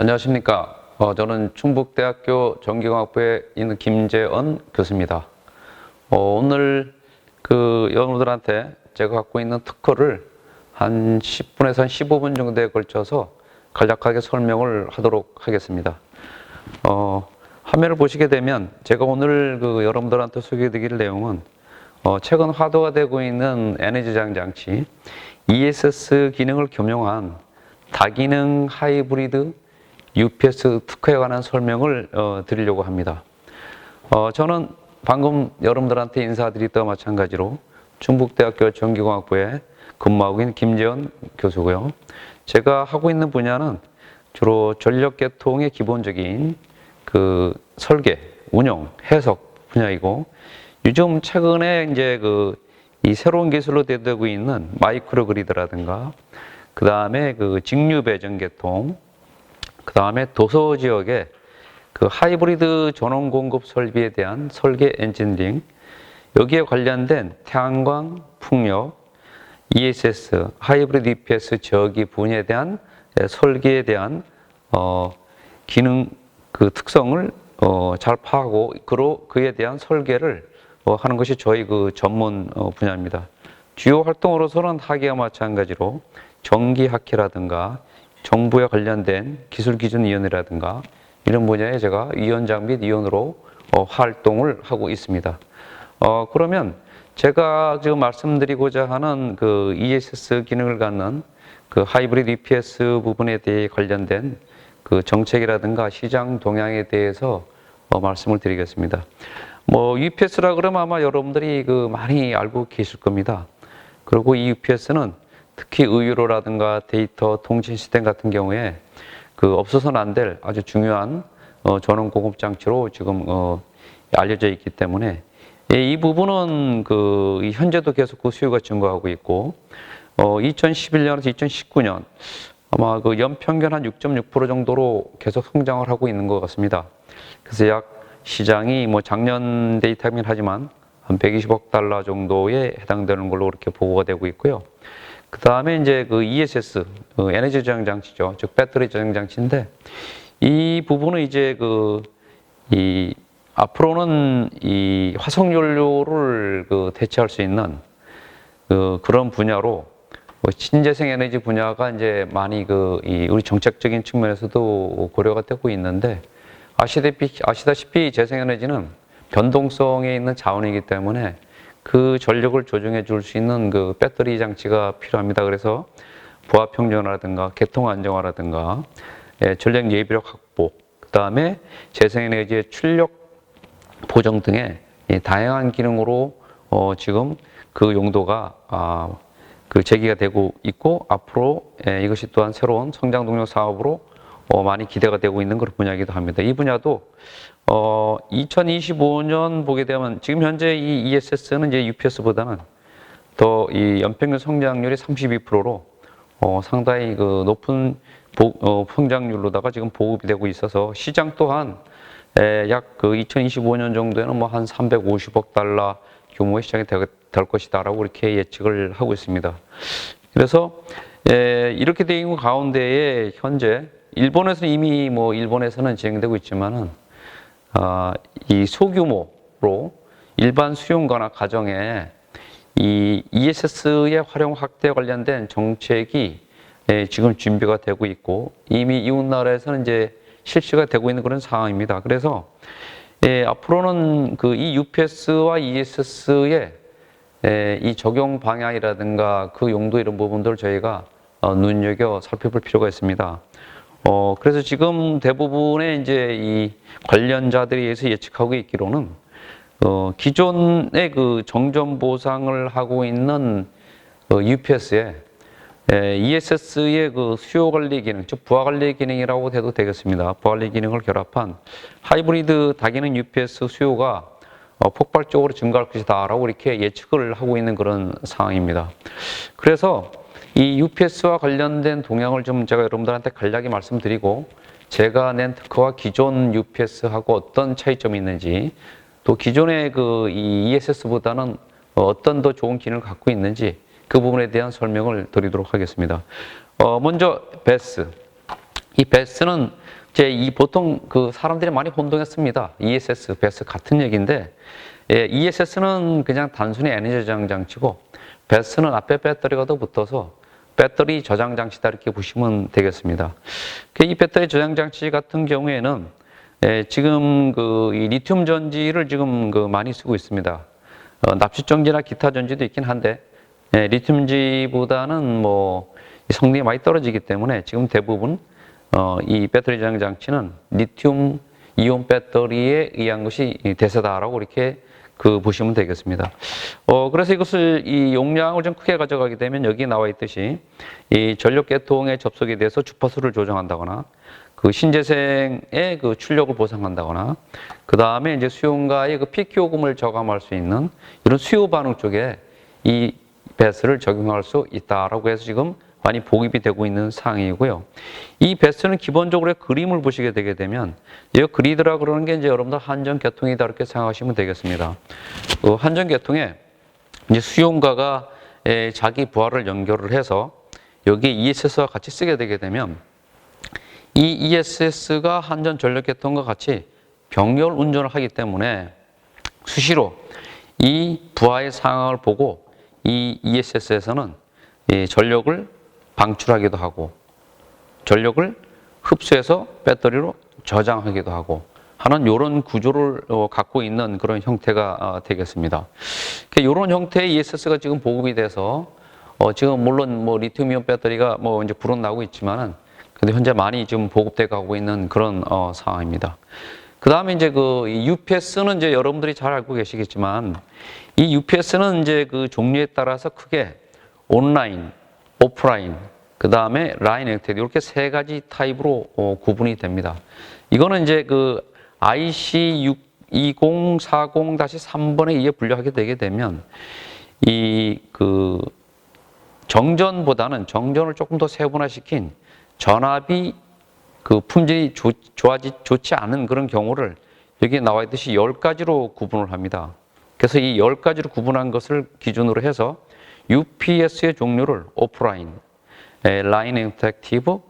안녕하십니까. 어, 저는 충북대학교 전기공학부에 있는 김재언 교수입니다. 어, 오늘 그 여러분들한테 제가 갖고 있는 특허를 한 10분에서 한 15분 정도에 걸쳐서 간략하게 설명을 하도록 하겠습니다. 어, 화면을 보시게 되면 제가 오늘 그 여러분들한테 소개해드릴 내용은 어, 최근 화두가 되고 있는 에너지 저장 장치 ESS 기능을 겸용한 다기능 하이브리드 UPS 특허에 관한 설명을 어, 드리려고 합니다. 어, 저는 방금 여러분들한테 인사드렸던 마찬가지로 충북대학교 전기공학부에 근무하고 있는 김재현 교수고요. 제가 하고 있는 분야는 주로 전력 계통의 기본적인 그 설계, 운영, 해석 분야이고 요즘 최근에 이제 그 이 새로운 기술로 대두되고 있는 마이크로 그리드라든가 그 다음에 그 직류 배정 계통 그 다음에 도서 지역의 그 하이브리드 전원 공급 설비에 대한 설계 엔지니어링 여기에 관련된 태양광, 풍력, ESS, 하이브리드 EPS 저기 분야에 대한 예, 설계에 대한 어, 기능 그 특성을 어, 잘 파악하고 그로 그에 대한 설계를 어, 하는 것이 저희 그 전문 어, 분야입니다. 주요 활동으로서는 학예와 마찬가지로 정기학회라든가 정부에 관련된 기술기준위원회라든가 이런 분야에 제가 위원장 및 위원으로 어, 활동을 하고 있습니다. 어, 그러면 제가 지금 말씀드리고자 하는 그 ESS 기능을 갖는 그 하이브리드 EPS 부분에 대해 관련된 그 정책이라든가 시장 동향에 대해서 어, 말씀을 드리겠습니다. 뭐 UPS라 그러면 아마 여러분들이 그 많이 알고 계실 겁니다. 그리고 이 UPS는 특히 의유로라든가 데이터 통신 시스템 같은 경우에 그 없어서는 안 될 아주 중요한 어, 전원 공급 장치로 지금 어, 알려져 있기 때문에 예, 이 부분은 그이 현재도 계속 그 수요가 증가하고 있고 어, 2011년에서 2019년 아마 그 연평균 한 6.6% 정도로 계속 성장을 하고 있는 것 같습니다. 그래서 약 시장이 뭐 작년 데이터이긴 하지만 한 120억 달러 정도에 해당되는 걸로 그렇게 보고가 되고 있고요. 그 다음에 이제 그 ESS, 그 에너지 저장 장치죠. 즉, 배터리 저장 장치인데, 이 부분은 이제 그, 이, 앞으로는 이 화석연료를 그 대체할 수 있는 그 그런 분야로 뭐 신재생 에너지 분야가 이제 많이 그, 이 우리 정책적인 측면에서도 고려가 되고 있는데, 아시다시피, 아시다시피 재생 에너지는 변동성에 있는 자원이기 때문에 그 전력을 조정해 줄 수 있는 그 배터리 장치가 필요합니다. 그래서 부하 평준화라든가 개통 안정화라든가 예, 전력 예비력 확보, 그 다음에 재생에너지의 출력 보정 등의 이 다양한 기능으로 어, 지금 그 용도가 아, 그 제기가 되고 있고 앞으로 예, 이것이 또한 새로운 성장 동력 사업으로 어, 많이 기대가 되고 있는 그런 분야이기도 합니다. 이 분야도 어, 2025년 보게 되면 지금 현재 이 ESS는 이제 UPS보다는 더 이 연평균 성장률이 32%로 어, 상당히 그 높은 보, 어, 성장률로다가 지금 보급이 되고 있어서 시장 또한 약그 2025년 정도에는 뭐 한 350억 달러 규모의 시장이 될, 될 것이다라고 이렇게 예측을 하고 있습니다. 그래서 에, 이렇게 있는 가운데에 현재 일본에서는 이미 뭐 일본에서는 진행되고 있지만은 어, 이 소규모로 일반 수용가나 가정에 이 ESS의 활용 확대 관련된 정책이 예, 지금 준비가 되고 있고 이미 이웃 나라에서는 이제 실시가 되고 있는 그런 상황입니다. 그래서 예, 앞으로는 그 이 UPS와 ESS의 예, 이 적용 방향이라든가 그 용도 이런 부분들을 저희가 어, 눈여겨 살펴볼 필요가 있습니다. 어, 그래서 지금 대부분의 이제 이 관련자들에 의해서 예측하고 있기로는 어, 기존의 그 정전 보상을 하고 있는 어, UPS에 에, ESS의 그 수요 관리 기능, 즉 부하 관리 기능이라고 해도 되겠습니다. 부하 관리 기능을 결합한 하이브리드 다기능 UPS 수요가 어, 폭발적으로 증가할 것이다라고 이렇게 예측을 하고 있는 그런 상황입니다. 그래서 이 UPS와 관련된 동향을 좀 제가 여러분들한테 간략히 말씀드리고 제가 낸 특허와 기존 UPS하고 어떤 차이점이 있는지 또 기존의 그이 ESS보다는 어떤 더 좋은 기능을 갖고 있는지 그 부분에 대한 설명을 드리도록 하겠습니다. 어, 먼저 베스 이 베스는 이제 이 보통 그 사람들이 많이 혼동했습니다. ESS, 베스 같은 얘기인데 예, ESS는 그냥 단순히 에너지 저장 장치고 베스는 앞에 배터리가 더 붙어서 배터리 저장 장치다 이렇게 보시면 되겠습니다. 그이 배터리 저장 장치 같은 경우에는 예, 지금 그이 리튬 전지를 지금 그 많이 쓰고 있습니다. 어, 납치 전지나 기타 전지도 있긴 한데 예, 리튬지보다는 뭐이 성능이 많이 떨어지기 때문에 지금 대부분 어, 이 배터리 저장 장치는 리튬 이온 배터리에 의한 것이 이 대세다라고 이렇게 그 보시면 되겠습니다. 어, 그래서 이것을 이 용량을 좀 크게 가져가게 되면 여기 나와 있듯이 이 전력 계통에 접속에 대해서 주파수를 조정한다거나 그 신재생의 그 출력을 보상한다거나 그 다음에 이제 수용가의 그 피크 요금을 저감할 수 있는 이런 수요 반응 쪽에 이 배스를 적용할 수 있다라고 해서 지금 많이 보급이 되고 있는 상황이고요. 이 배스는 기본적으로 그림을 보시게 되게 되면 이 그리드라 그러는 게 이제 여러분들 한전 계통이다 이렇게 생각하시면 되겠습니다. 그 한전 계통에 이제 수용가가 에, 자기 부하를 연결을 해서 여기 ESS와 같이 쓰게 되게 되면 이 ESS가 한전 전력 계통과 같이 병렬 운전을 하기 때문에 수시로 이 부하의 상황을 보고 이 ESS에서는 전력을 방출하기도 하고 전력을 흡수해서 배터리로 저장하기도 하고 하는 이런 구조를 어, 갖고 있는 그런 형태가 어, 되겠습니다. 이런 형태의 ESS가 지금 보급이 돼서 어, 지금 물론 뭐 리튬이온 배터리가 뭐 이제 불은 나고 있지만은 근데 현재 많이 지금 보급돼 가고 있는 그런 어, 상황입니다. 그 다음에 이제 그 UPS는 이제 여러분들이 잘 알고 계시겠지만 이 UPS는 이제 그 종류에 따라서 크게 온라인, 오프라인, 그 다음에 라인 액티드 이렇게 세 가지 타입으로 어, 구분이 됩니다. 이거는 이제 그 IC 62040-3번에 의해 분류하게 되게 되면 이 그 정전보다는 정전을 조금 더 세분화시킨 전압이 그 품질이 좋, 좋아지, 좋지 않은 그런 경우를 여기에 나와 있듯이 10가지로 구분을 합니다. 그래서 이 10가지로 구분한 것을 기준으로 해서 UPS의 종류를 오프라인, 에, 라인 인터랙티브,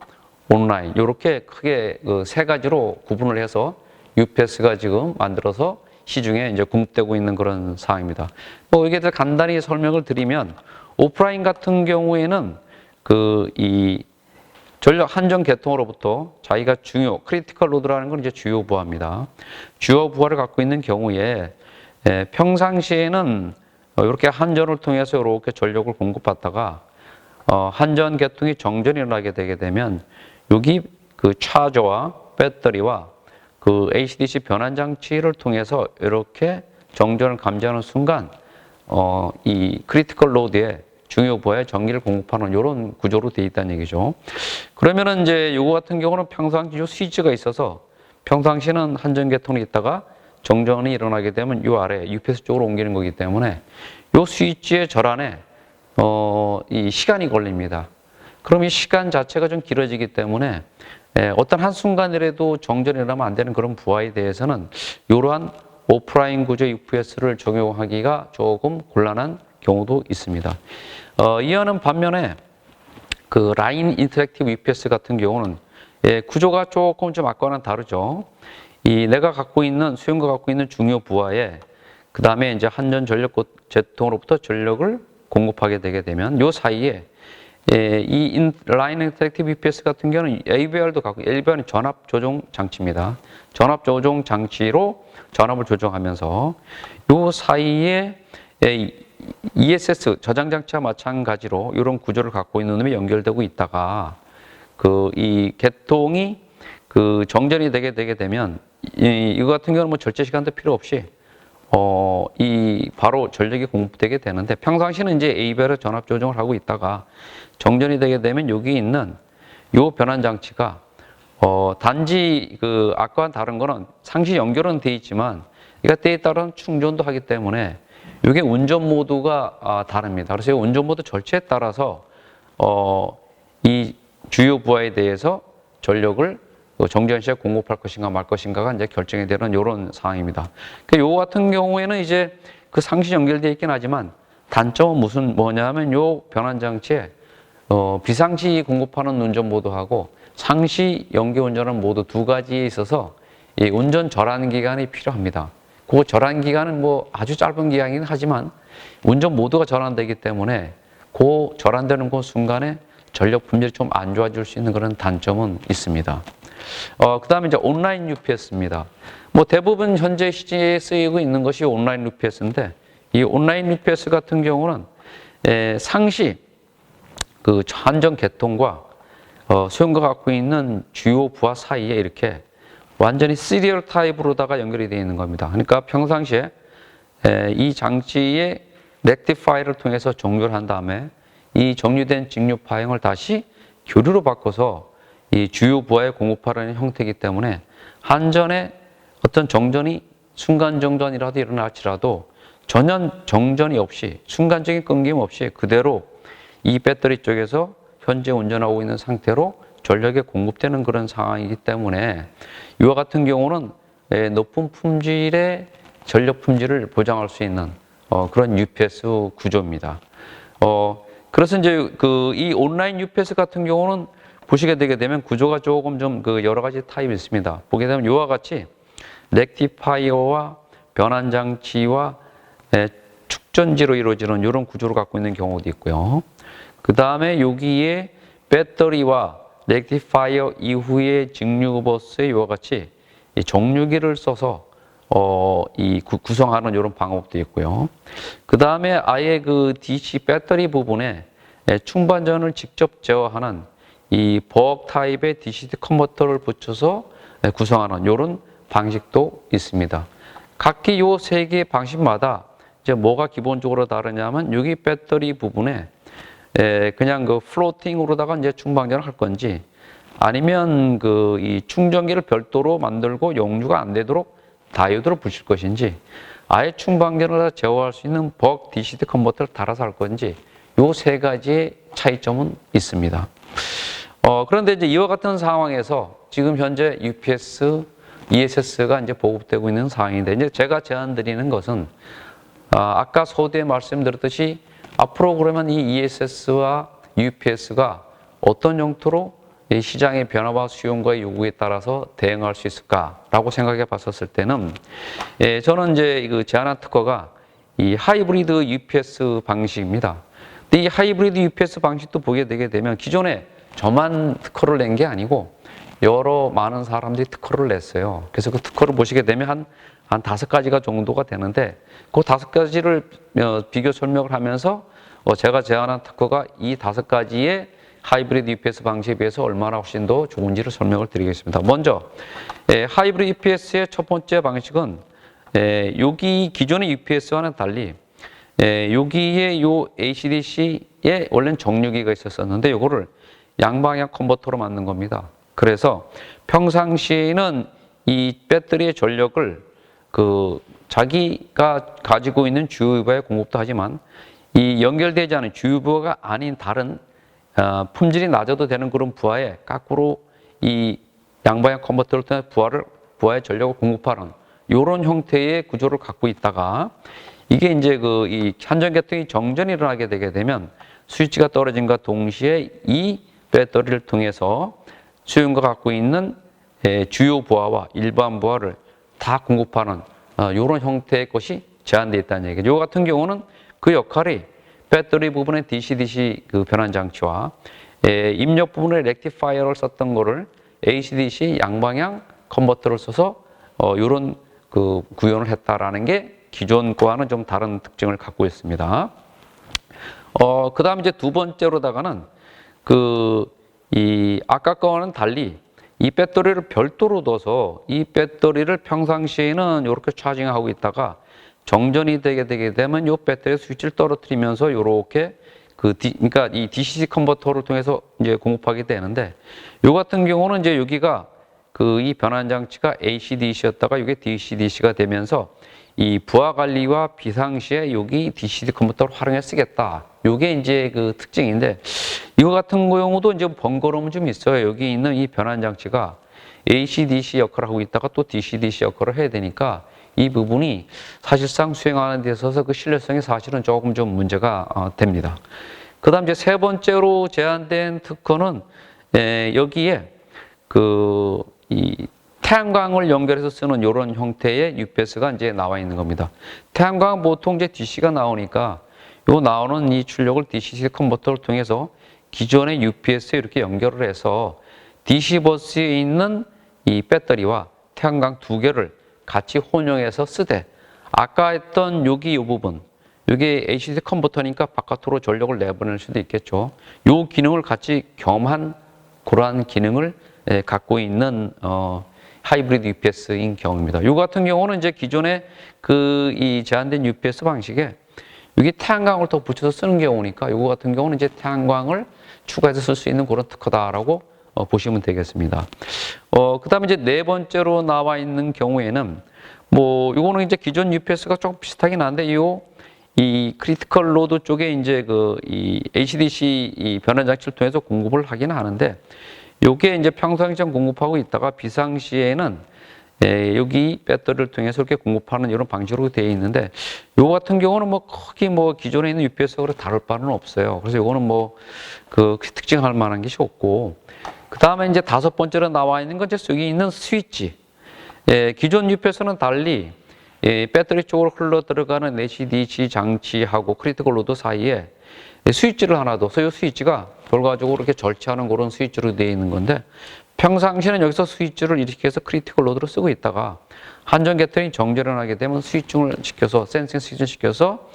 온라인 이렇게 크게 그 세 가지로 구분을 해서 UPS가 지금 만들어서 시중에 이제 공급되고 있는 그런 상황입니다. 뭐 이게 더 간단히 설명을 드리면 오프라인 같은 경우에는 그 이 전력 한정 계통으로부터 자기가 중요 크리티컬 로드라는 건 이제 주요 부하입니다. 주요 부하를 갖고 있는 경우에 에, 평상시에는 어, 이렇게 한전을 통해서 이렇게 전력을 공급받다가 어, 한전 계통이 정전이 일어나게 되게 되면 여기 그 차저와 배터리와 그 HDC 변환 장치를 통해서 이렇게 정전을 감지하는 순간 어, 이 크리티컬 로드에 중요 부하에 전기를 공급하는 이런 구조로 되어 있다는 얘기죠. 그러면은 이제 요거 같은 경우는 평상시 요 스위치가 있어서 평상시는 한전 계통이 있다가 정전이 일어나게 되면 요 아래 UPS 쪽으로 옮기는 거기 때문에 요 스위치의 절안에 어, 이 시간이 걸립니다. 그럼 이 시간 자체가 좀 길어지기 때문에 예, 어떤 한순간이라도 정전이 일어나면 안 되는 그런 부하에 대해서는 이러한 오프라인 구조 UPS를 적용하기가 조금 곤란한 경우도 있습니다. 어, 이어는 반면에 그 라인 인터랙티브 UPS 같은 경우는 예, 구조가 조금 좀 아까와는 다르죠. 이 내가 갖고 있는 수용가 갖고 있는 중요 부하에 그 다음에 이제 한전 전력 제통으로부터 전력을 공급하게 되게 되면 요 사이에 예, 이 인, 라인 인터랙티브 UPS 같은 경우는 AVR도 갖고 AVR은 전압 조정 장치입니다. 전압 조정 장치로 전압을 조정하면서 요 사이에 예, ESS 저장 장치와 마찬가지로 이런 구조를 갖고 있는 놈이 연결되고 있다가 그 이 개통이 그 정전이 되게 되게 되면 이, 이거 같은 경우는 뭐 절제 시간도 필요 없이 어, 이 바로 전력이 공급되게 되는데 평상시는 이제 A별의 전압 조정을 하고 있다가 정전이 되게 되면 여기 있는 요 변환 장치가 어, 단지 그 아까와는 다른 거는 상시 연결은 돼 있지만 이가 때에 따른 충전도 하기 때문에 이게 운전 모드가 아, 다릅니다. 그래서 이 운전 모드 절차에 따라서 어, 이 주요 부하에 대해서 전력을 그 정전 시에 공급할 것인가 말 것인가가 이제 결정이 되는 이런 상황입니다. 그요 같은 경우에는 이제 그 상시 연결되어 있긴 하지만 단점은 무슨 뭐냐면 요 변환 장치에 어, 비상시 공급하는 운전 모드하고 상시 연계 운전은 모두 두 가지에 있어서 이 운전 절한 기간이 필요합니다. 그 절한 기간은 뭐 아주 짧은 기간이긴 하지만 운전 모두가 절한되기 때문에 그 절한되는 그 순간에 전력 품질이 좀 안 좋아질 수 있는 그런 단점은 있습니다. 어, 그 다음에 이제 온라인 UPS입니다. 뭐 대부분 현재 시기에 쓰이고 있는 것이 온라인 UPS인데 이 온라인 UPS 같은 경우는 에, 상시 그 한정 개통과 어, 소형과 갖고 있는 주요 부하 사이에 이렇게 완전히 시리얼 타입으로다가 연결이 되어 있는 겁니다. 그러니까 평상시에 에, 이 장치의 렉티파이를 통해서 정렬한 를 다음에 이 정류된 직류 파형을 다시 교류로 바꿔서 이 주요 부하에 공급하려는 형태이기 때문에 한전에 어떤 정전이 순간 정전이라도 일어날지라도 전혀 정전이 없이 순간적인 끊김 없이 그대로 이 배터리 쪽에서 현재 운전하고 있는 상태로 전력에 공급되는 그런 상황이기 때문에 이와 같은 경우는 예, 높은 품질의 전력 품질을 보장할 수 있는 어, 그런 UPS 구조입니다. 어, 그래서 이제 그 이 온라인 UPS 같은 경우는 보시게 되게 되면 구조가 조금 좀 그 여러 가지 타입이 있습니다. 보게 되면 이와 같이 렉티파이어와 변환 장치와 예, 축전지로 이루어지는 이런 구조를 갖고 있는 경우도 있고요. 그 다음에 여기에 배터리와 렉티파이어 이후에 직류버스에 이와 같이 이 정류기를 써서 어, 이 구, 구성하는 이런 방법도 있고요. 그 다음에 아예 그 DC 배터리 부분에 예, 충반전을 직접 제어하는 이 버럭 타입의 DC 컨버터를 붙여서 예, 구성하는 이런 방식도 있습니다. 각기 요 세 개의 방식마다 이제 뭐가 기본적으로 다르냐면 여기 배터리 부분에 에, 그냥 그 플로팅으로다가 이제 충방전을 할 건지 아니면 그 이 충전기를 별도로 만들고 용류가 안 되도록 다이오드로 붙일 것인지 아예 충방전을 제어할 수 있는 벅 DCD 컨버터를 달아서 할 건지 요 세 가지의 차이점은 있습니다. 어, 그런데 이제 이와 같은 상황에서 지금 현재 UPS, ESS가 이제 보급되고 있는 상황인데 이제 제가 제안 드리는 것은 아, 아까 소대에 말씀드렸듯이 앞으로 그러면 이 ESS와 UPS가 어떤 용도로 이 시장의 변화와 수용과의 요구에 따라서 대응할 수 있을까라고 생각해 봤었을 때는 예, 저는 이제 그 제안한 특허가 이 하이브리드 UPS 방식입니다. 근데 이 하이브리드 UPS 방식도 보게 되게 되면 기존에 저만 특허를 낸 게 아니고 여러 많은 사람들이 특허를 냈어요. 그래서 그 특허를 보시게 되면 한, 한 다섯 가지가 정도가 되는데 그 다섯 가지를 어, 비교 설명을 하면서 어, 제가 제안한 특허가 이 다섯 가지의 하이브리드 UPS 방식에 비해서 얼마나 훨씬 더 좋은지를 설명을 드리겠습니다. 먼저 에, 하이브리드 UPS의 첫 번째 방식은 에, 여기 기존의 UPS와는 달리 에, 여기에 요 ACDC에 원래는 정류기가 있었었는데 요거를 양방향 컨버터로 만든 겁니다. 그래서 평상시에는 이 배터리의 전력을 그 자기가 가지고 있는 주유부에 공급도 하지만 이 연결되지 않은 주유부가 아닌 다른 어, 품질이 낮아도 되는 그런 부하에 거꾸로 이 양방향 컨버터를 통해 부하를 부하의 전력을 공급하는 이런 형태의 구조를 갖고 있다가 이게 이제 그 이 한전 계통이 정전이 일어나게 되게 되면 스위치가 떨어진과 동시에 이 배터리를 통해서 수용과 갖고 있는 예, 주요 부하와 일반 부하를 다 공급하는 이런 어, 형태의 것이 제한되어 있다는 얘기죠. 요 같은 경우는 그 역할이 배터리 부분의 DC-DC 그 변환 장치와 예, 입력 부분의 렉티파이어를 썼던 거를 AC-DC 양방향 컨버터를 써서 어, 이런 그 구현을 했다라는 게 기존 거와는 좀 다른 특징을 갖고 있습니다. 어, 그 다음 이제 두 번째로다가는 그, 이, 아까 거와는 달리 이 배터리를 별도로 둬서 이 배터리를 평상시에는 이렇게 차징하고 있다가 정전이 되게 되게 되면 이 배터리 스위치를 떨어뜨리면서 이렇게 그 디, 그러니까 이 DCC 컨버터를 통해서 이제 공급하게 되는데 요 같은 경우는 이제 여기가 그 이 변환 장치가 AC/DC였다가 이게 DC/DC가 되면서 이 부하 관리와 비상시에 여기 DCD 컨버터를 활용해 쓰겠다. 요게 이제 그 특징인데 이거 같은 경우도 이제 번거로움은 좀 있어요. 여기 있는 이 변환 장치가 AC/DC 역할을 하고 있다가 또 DC/DC 역할을 해야 되니까 이 부분이 사실상 수행하는 데 있어서 그 신뢰성이 사실은 조금 좀 문제가 어, 됩니다. 그 다음 이제 세 번째로 제한된 특허는 에, 여기에 그 이 태양광을 연결해서 쓰는 이런 형태의 UPS가 이제 나와 있는 겁니다. 태양광 보통 이제 DC가 나오니까 요 나오는 이 출력을 DC 컨버터를 통해서 기존의 UPS에 이렇게 연결을 해서 DC 버스에 있는 이 배터리와 태양광 두 개를 같이 혼용해서 쓰되 아까 했던 여기 이 부분 이게 AC 컨버터니까 바깥으로 전력을 내보낼 수도 있겠죠. 요 기능을 같이 겸한 그러한 기능을 예, 갖고 있는 어, 하이브리드 UPS인 경우입니다. 요 같은 경우는 이제 기존의 그 이 제한된 UPS 방식에 여기 태양광을 더 붙여서 쓰는 경우니까 요거 같은 경우는 이제 태양광을 추가해서 쓸 수 있는 그런 특허다라고 어, 보시면 되겠습니다. 어, 그 다음에 이제 네 번째로 나와 있는 경우에는 뭐 요거는 이제 기존 UPS가 조금 비슷하긴 한데 요이 크리티컬 로드 쪽에 이제 그 이 HDC 이 변환 장치를 통해서 공급을 하긴 하는데 요게 이제 평상시에 공급하고 있다가 비상시에는 예, 여기 배터리를 통해서 이렇게 공급하는 이런 방식으로 되어 있는데 요 같은 경우는 뭐 크게 뭐 기존에 있는 UPS하고 다를 바는 없어요. 그래서 요거는 뭐 그 특징할 만한 것이 없고 그 다음에 이제 다섯 번째로 나와 있는 건 이제 여기 있는 스위치. 예, 기존 UPS는 달리 예, 배터리 쪽으로 흘러 들어가는 HDC 장치하고 크리티컬 로드 사이에 스위치를 하나 둬서 이 스위치가 결과적으로 이렇게 절취하는 그런 스위치로 되어 있는 건데 평상시에는 여기서 스위치를 이렇게 해서 크리티컬 로드로 쓰고 있다가 한전 계통이 정제를 하게 되면 스위칭을 시켜서 센싱 스위치를 시켜서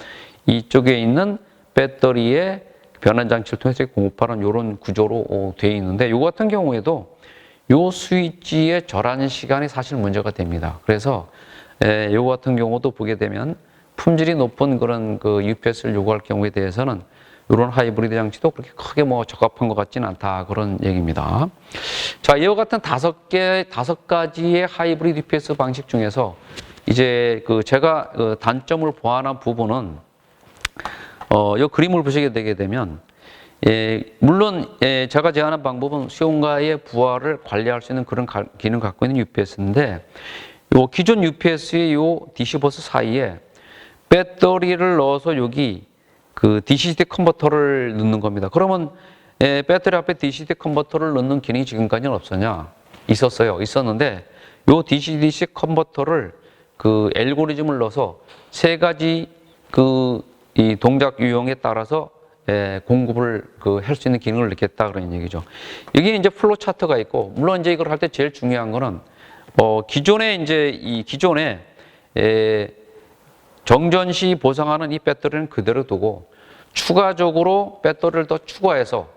이쪽에 있는 배터리의 변환 장치를 통해서 공급하는 이런 구조로 되어 있는데 이 같은 경우에도 요 스위치의 절한 시간이 사실 문제가 됩니다. 그래서 에, 요 같은 경우도 보게 되면 품질이 높은 그런 그 UPS를 요구할 경우에 대해서는 이런 하이브리드 장치도 그렇게 크게 뭐 적합한 것 같지는 않다 그런 얘기입니다. 자, 이와 같은 다섯 개 다섯 가지의 하이브리드 UPS 방식 중에서 이제 그 제가 그 단점을 보완한 부분은 어, 이 그림을 보시게 되게 되면 예, 물론 예, 제가 제안한 방법은 수용가의 부하를 관리할 수 있는 그런 가, 기능 을 갖고 있는 UPS인데 요 기존 UPS의 요 DC 버스 사이에 배터리를 넣어서 여기 그 DCT 컨버터를 넣는 겁니다. 그러면 예, 배터리 앞에 DCT 컨버터를 넣는 기능이 지금까지는 없었냐? 있었어요. 있었는데 요 DC-DC 컨버터를 그 알고리즘을 넣어서 세 가지 그 이 동작 유형에 따라서 예, 공급을 그 할 수 있는 기능을 넣겠다 그런 얘기죠. 여기 이제 플로 차트가 있고 물론 이제 이걸 할 때 제일 중요한 거는 어 기존에 이제 이 기존에 예, 정전 시 보상하는 이 배터리는 그대로 두고 추가적으로 배터리를 더 추가해서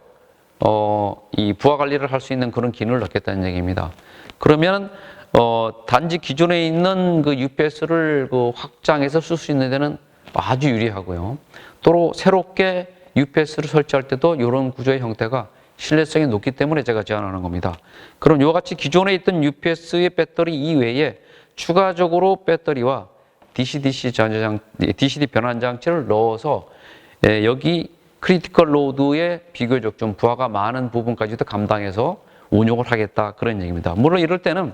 어, 이 부하 관리를 할 수 있는 그런 기능을 넣겠다는 얘기입니다. 그러면 어, 단지 기존에 있는 그 UPS를 그 확장해서 쓸 수 있는 데는 아주 유리하고요. 또 새롭게 UPS를 설치할 때도 이런 구조의 형태가 신뢰성이 높기 때문에 제가 제안하는 겁니다. 그럼 이와 같이 기존에 있던 UPS의 배터리 이외에 추가적으로 배터리와 DC-DC 전자장, DCD 변환 장치를 넣어서 예, 여기 크리티컬 로드에 비교적 좀 부하가 많은 부분까지도 감당해서 운용을 하겠다 그런 얘기입니다. 물론 이럴 때는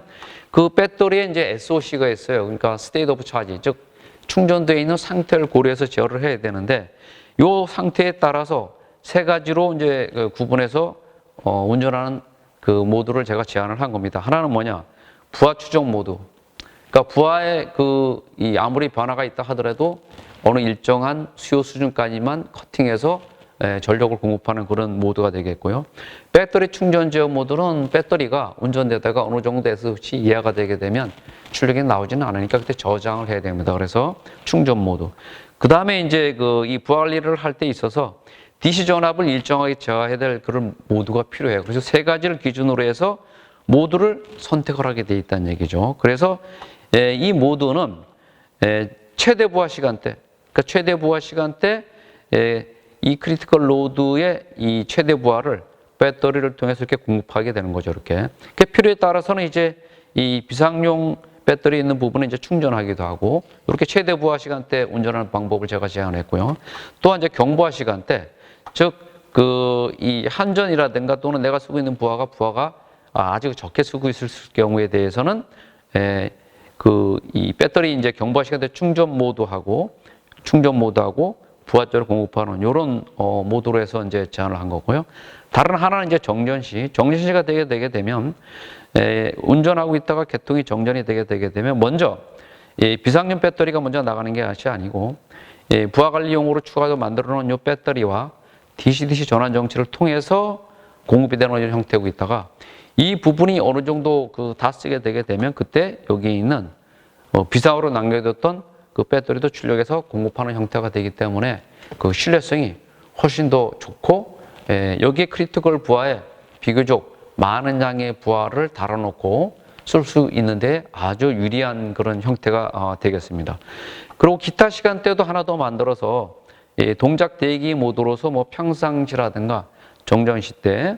그 배터리에 이제 SOC가 있어요. 그러니까 스테이트 오브 차지, 즉 충전되어 있는 상태를 고려해서 제어를 해야 되는데 요 상태에 따라서 세 가지로 이제 그 구분해서 어, 운전하는 그 모드를 제가 제안을 한 겁니다. 하나는 뭐냐? 부하 추정 모드. 그러니까 부하에 그이 아무리 변화가 있다 하더라도 어느 일정한 수요 수준까지만 커팅해서 에, 전력을 공급하는 그런 모드가 되겠고요. 배터리 충전 제어 모드는 배터리가 운전되다가 어느 정도 SOC 이하가 되게 되면 출력이 나오지는 않으니까 그때 저장을 해야 됩니다. 그래서 충전 모드. 그 다음에 이제 그 이 부하 관리를 할 때 있어서 DC 전압을 일정하게 제어해야 될 그런 모드가 필요해요. 그래서 세 가지를 기준으로 해서 모드를 선택을 하게 돼 있다는 얘기죠. 그래서 에, 이 모드는 에, 최대 부하 시간대, 그러니까 최대 부하 시간대 에, 이 크리티컬 로드의 이 최대 부하를 배터리를 통해서 이렇게 공급하게 되는 거죠. 이렇게. 그 필요에 따라서는 이제 이 비상용 배터리 있는 부분에 이제 충전하기도 하고 이렇게 최대 부하 시간대 운전하는 방법을 제가 제안했고요. 또한 이제 경부하 시간대, 즉 그 이 한전이라든가 또는 내가 쓰고 있는 부하가 부하가 아, 아주 적게 쓰고 있을 경우에 대해서는 에, 그 이 배터리 이제 경부하 시간대 충전 모드하고 충전 모드하고 부하적으로 공급하는 이런 어, 모드로 해서 이제 제안을 한 거고요. 다른 하나는 이제 정전시. 정전시가 되게 되게 되면 에, 운전하고 있다가 개통이 정전이 되게 되게 되면 먼저 이 비상용 배터리가 먼저 나가는 게 것이 아니고 이 부하 관리용으로 추가로 만들어 놓은 이 배터리와 DC-DC 전환 정치를 통해서 공급이 되는 형태고 있다가 이 부분이 어느 정도 그 다 쓰게 되게 되면 그때 여기 있는 어, 비상으로 남겨뒀던 그 배터리도 출력해서 공급하는 형태가 되기 때문에 그 신뢰성이 훨씬 더 좋고 에, 여기에 크리티컬 부하에 비교적 많은 양의 부하를 달아놓고 쓸 수 있는데 아주 유리한 그런 형태가 어, 되겠습니다. 그리고 기타 시간대도 하나 더 만들어서 이 동작 대기 모드로서 뭐 평상시라든가 정전시 때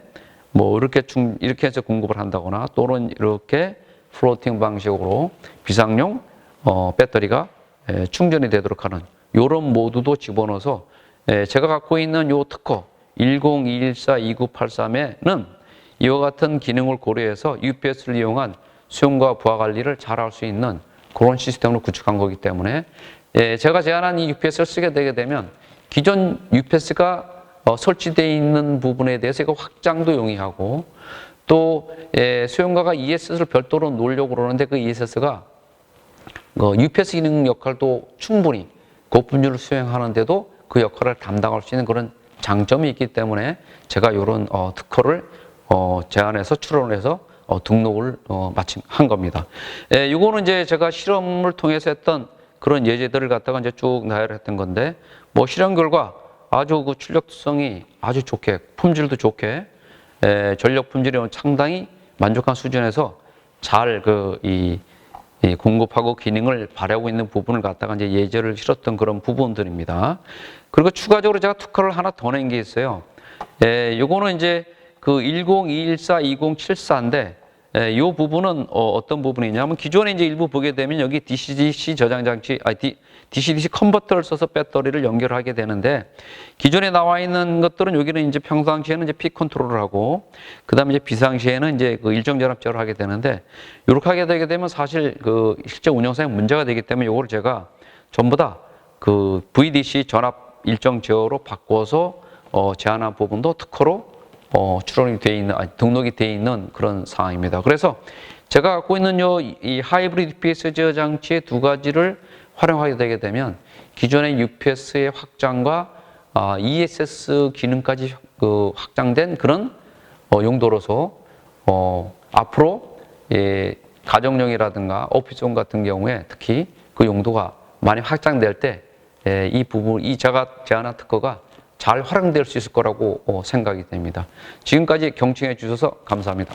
뭐 이렇게 충, 이렇게 해서 공급을 한다거나 또는 이렇게 플로팅 방식으로 비상용 어, 배터리가 에, 충전이 되도록 하는 이런 모드도 집어넣어서 에, 제가 갖고 있는 요 특허 1021429883에는 이와 같은 기능을 고려해서 UPS를 이용한 수용과 부하 관리를 잘 할 수 있는 그런 시스템으로 구축한 거기 때문에 예, 제가 제안한 이 UPS를 쓰게 되게 되면 기존 UPS가 어, 설치되어 있는 부분에 대해서 이거 확장도 용이하고 또 예, 수용가가 ESS를 별도로 놓으려고 그러는데 그 ESS가 어, UPS 기능 역할도 충분히 고품질을 수행하는데도 그 역할을 담당할 수 있는 그런 장점이 있기 때문에 제가 이런 어, 특허를 어, 제안해서 출원을 해서 어, 등록을 어, 마침 한 겁니다. 예, 이거는 이제 제가 실험을 통해서 했던 그런 예제들을 갖다가 이제 쭉 나열했던 건데 뭐 실험 결과 아주 그 출력성이 아주 좋게 품질도 좋게 에, 전력 품질이 상당히 만족한 수준에서 잘그이 공급하고 기능을 발휘하고 있는 부분을 갖다가 이제 예제를 실었던 그런 부분들입니다. 그리고 추가적으로 제가 특허를 하나 더 낸 게 있어요. 에, 요거는 이제 그 1024-2074인데 에, 이 부분은 어, 떤 부분이냐면 기존에 이제 일부 보게 되면 여기 DC-DC 저장 장치, 아, DC-DC 컨버터를 써서 배터리를 연결하게 되는데 기존에 나와 있는 것들은 여기는 이제 평상시에는 이제 피 컨트롤을 하고 그다음에 이제 비상시에는 이제 그 일정 전압 제어를 하게 되는데 이렇게 하게 되게 되면 사실 그 실제 운영상에 문제가 되기 때문에 이거를 제가 전부 다 그 VDC 전압 일정 제어로 바꿔서 어, 제안한 부분도 특허로 어, 출원이 돼 있는, 아니, 등록이 돼 있는 그런 상황입니다. 그래서 제가 갖고 있는 요, 이 하이브리드 제어 장치의 두 가지를 활용하게 되게 되면 기존의 UPS의 확장과 아, ESS 기능까지 그 확장된 그런 어, 용도로서 어, 앞으로 예, 가정용이라든가 오피스용 같은 경우에 특히 그 용도가 많이 확장될 때 이 부분, 이 제가 제안한 특허가 잘 활용될 수 있을 거라고 어, 생각이 됩니다. 지금까지 경청해 주셔서 감사합니다.